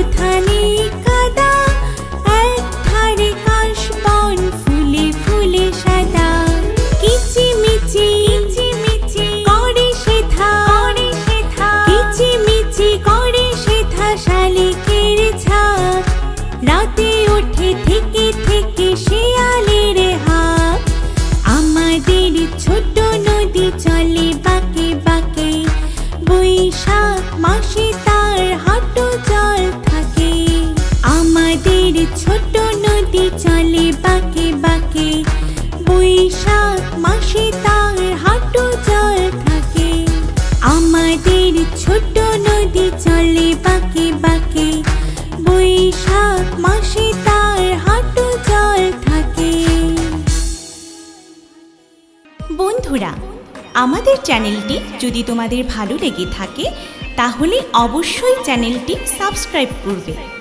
উঠান মাসে তার হাঁটু জল থাকে। আমাদের ছোট নদী চলে বাঁকে বাঁকে। বৈশাখ মাসে তার হাঁটু জল থাকে। বন্ধুরা, আমাদের চ্যানেলটি যদি তোমাদের ভালো লেগে থাকে, তাহলে অবশ্যই চ্যানেলটি সাবস্ক্রাইব করবে।